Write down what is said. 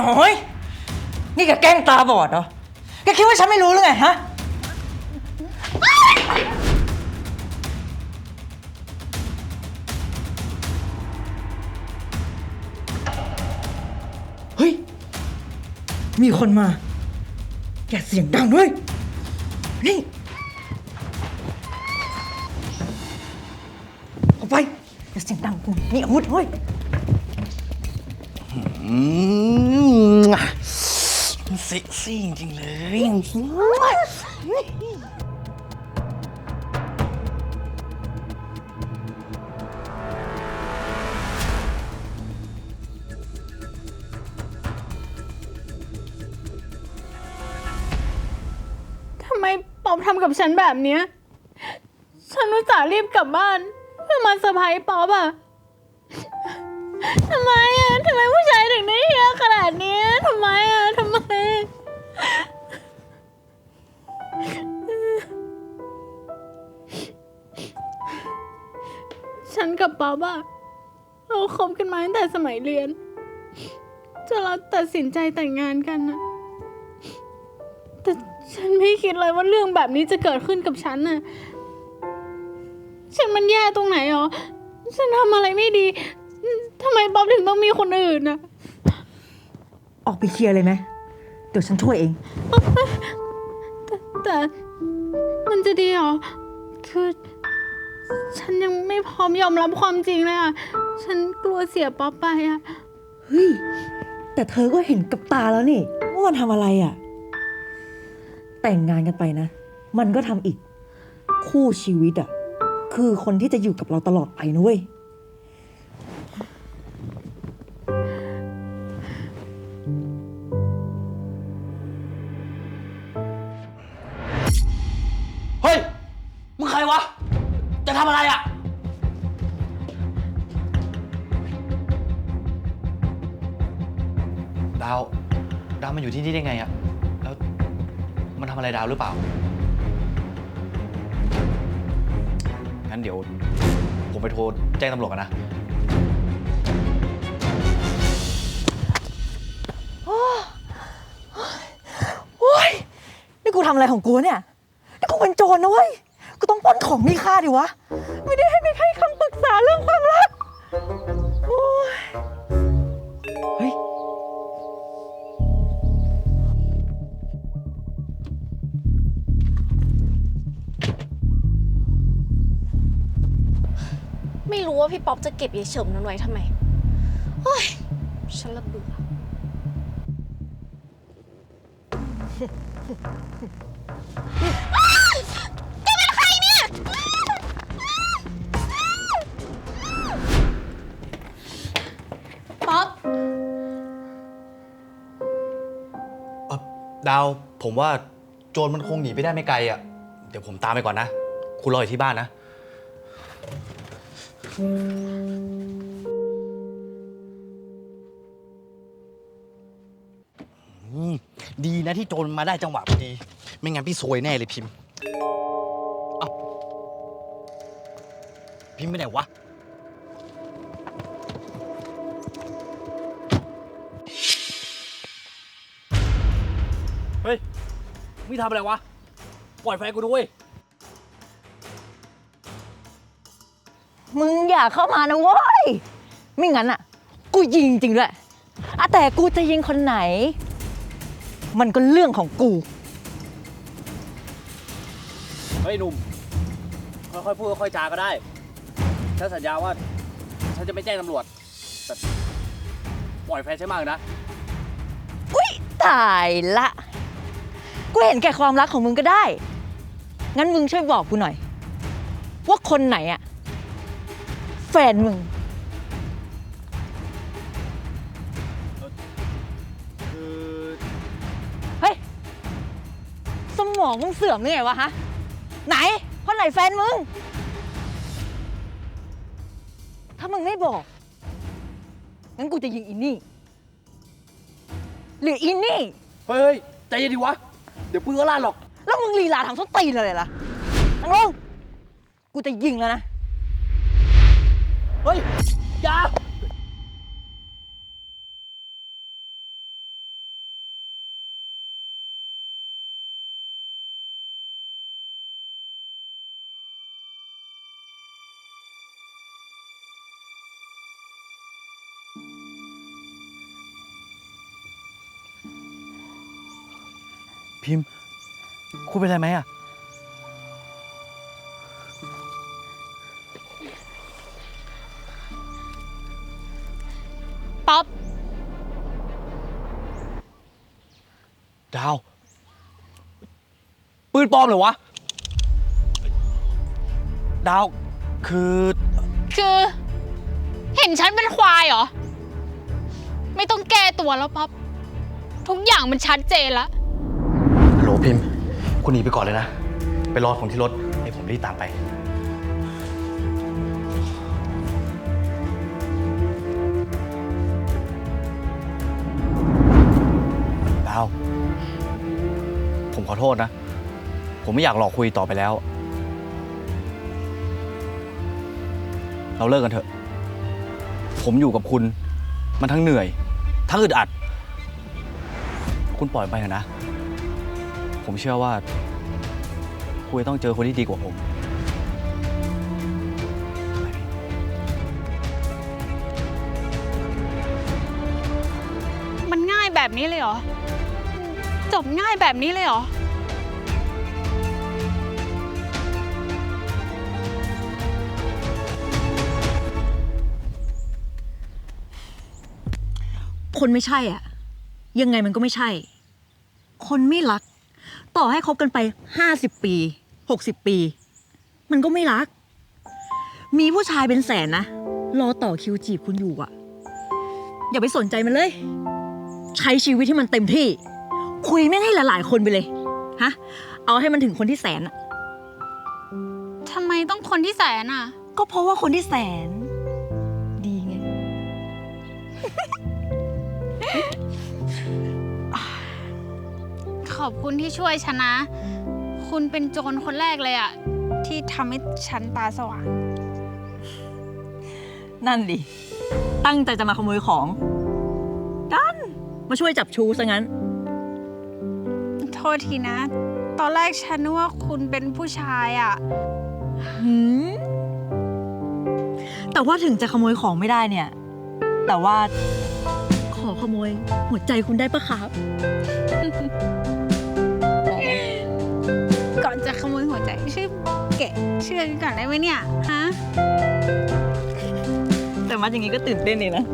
น้อย นี่แกแกล้งตาบอดเหรอ แกคิดว่าฉันไม่รู้หรือไงฮะ เฮ้ย มีคนมา แกเสียงดังด้วย นี่ ออกไป อย่าเสียงดังกูมีอาวุธเฮ้ย อืม มันเซ็กซี่จริงเลยทำไมป๊อปทำกับฉันแบบเนี้ย ฉันอุตส่ารีบกลับบ้าน เพื่อมาเซอร์ไพรส์ป๊อปอะทำไมอะทำไมผู้ชาย ขนาดนี้ทำไมอะทำไม ฉันกับป๊อปอะเราคบกันมาตั้งแต่สมัยเรียนจนเราตัดสินใจแต่งงานกันนะแต่ฉันไม่คิดเลยว่าเรื่องแบบนี้จะเกิดขึ้นกับฉันน่ะ ฉันมันแย่ตรงไหนหรอ ฉันทำอะไรไม่ดีทำไมบ๊อบถึงต้องมีคนอื่นน่ะ ออกไปเคลียร์เลยไหมเดี๋ยวฉันช่วยเองแต่มันจะดีเหรอ คือ ฉันยังไม่พร้อมยอมรับความจริงเลยอะ ฉันกลัวเสียป๊อปไปอะ เฮ้ย แต่เธอก็เห็นกับตาแล้วนี่ว่ามันทำอะไรอะ่ะ แต่งงานกันไปนะ มันก็ทำอีก คู่ชีวิตอะ่ะ คือคนที่จะอยู่กับเราตลอดไปนะเว้ย ดาว ดาวมันอยู่ที่นี่ได้ไงอะแล้วมันทำอะไรดาวหรือเปล่า งั้นเดี๋ยว ผมไปโทรแจ้งตำรวจกันนะ โอ้ยนี่กูทำอะไรของกูเนี่ย นี่กูเป็นโจรนะเว้ย กูต้องปล้นของมีค่าดิวะ ไม่ได้ให้ไปให้คำปรึกษาเรื่องความรัก โอ้ย เฮ้ย รู้ว่าพี่ป๊อปจะเก็บยายเฉิมนั้นไว้ทำไมโอ้ยฉันละเบื่อ ป๊อป เอ่อดาวผมว่าโจรมันคงหนีไปได้ไม่ไกลอะ เดี๋ยวผมตามไปก่อนนะ คุณรออยู่ที่บ้านนะ ดีนะที่โจรมาได้จังหวะพอดี ไม่งั้นพี่ซวยแน่เลยพิมพ์เอ้าพิมพ์ไปไหนวะ เฮ้ยมึงทำอะไรวะ ปล่อยไฟกูด้วย มึงอย่าเข้ามานะเว้ย ไม่งั้นอะ กูยิงจริงด้วยอะแต่กูจะยิงคนไหน มันก็เรื่องของกู เฮ้ยหนุ่ม ค่อยๆพูดค่อยๆจาก็ได้ ฉันสัญญาว่า ฉันจะไม่แจ้งตำรวจแต่ปล่อยแฟนฉันมากนะ อุ้ยตายละ กูเห็นแก่ความรักของมึงก็ได้ งั้นมึงช่วยบอกกูหน่อย ว่าคนไหนอะแฟนมึง คือเฮ้ย สมองมึงเสื่อมหรือไงวะฮะ ไหนคนไหนแฟนมึง ถ้ามึงไม่บอก งั้นกูจะยิงอินนี่ หรืออินนี่ เฮ้ยใจเย็นดิวะ เดี๋ยวปืนก็ลั่นหรอก แล้วมึงลีลาทำส้นตีนอะไรล่ะนังลงกูจะยิงแล้วนะ เฮ้ยยาพิมพ์คุณเป็นอะไรไหมอะ ดาว ปืนปลอมเหรอวะ ดาว คือ คือ เห็นฉันเป็นควายเหรอ ไม่ต้องแก้ตัวแล้วป๊อปทุกอย่างมันชัดเจนแล้วฮัลโหลพิมพ์ คุณหนีไปก่อนเลยนะ ไปรอผมที่รถให้ผมรีบตามไป อโทษนะ ผมไม่อยากหลอกคุยต่อไปแล้ว เราเลิกกันเถอะ ผมอยู่กับคุณ มันทั้งเหนื่อย ทั้งอึดอัด คุณปล่อยไปเถอะนะ ผมเชื่อว่า คุณจะต้องเจอคนที่ดีกว่าผมมันง่ายแบบนี้เลยเหรอ จบง่ายแบบนี้เลยเหรอ คนไม่ใช่อะ ยังไงมันก็ไม่ใช่ คนไม่รัก ต่อให้คบกันไปห้าสิบปีหกสิบปี มันก็ไม่รัก มีผู้ชายเป็นแสนนะ รอต่อคิวจีบคุณอยู่อะ อย่าไปสนใจมันเลย ใช้ชีวิตที่มันเต็มที่ คุยแม่งให้หลายๆ คนไปเลยฮะเอาให้มันถึงคนที่แสนอะทำไมต้องคนที่แสนอะ ก็เพราะว่าคนที่แสน ดีไง ขอบคุณที่ช่วยฉันนะ คุณเป็นโจรคนแรกเลยอะที่ทำให้ฉันตาสว่าง นั่นดิ ตั้งใจจะมาขโมยของดันมาช่วยจับชูซะงั้น โทษทีนะ ตอนแรกฉันนึกว่าคุณเป็นผู้ชายอะหืมแต่ว่าถึงจะขโมยของไม่ได้เนี่ย แต่ว่าขอขโมยหัวใจคุณได้ปะครับ ช่วยแกะเชือกก่อนได้ไหมเนี่ย ฮะ แต่มาอย่างนี้ก็ตื่นเต้นเลยนะ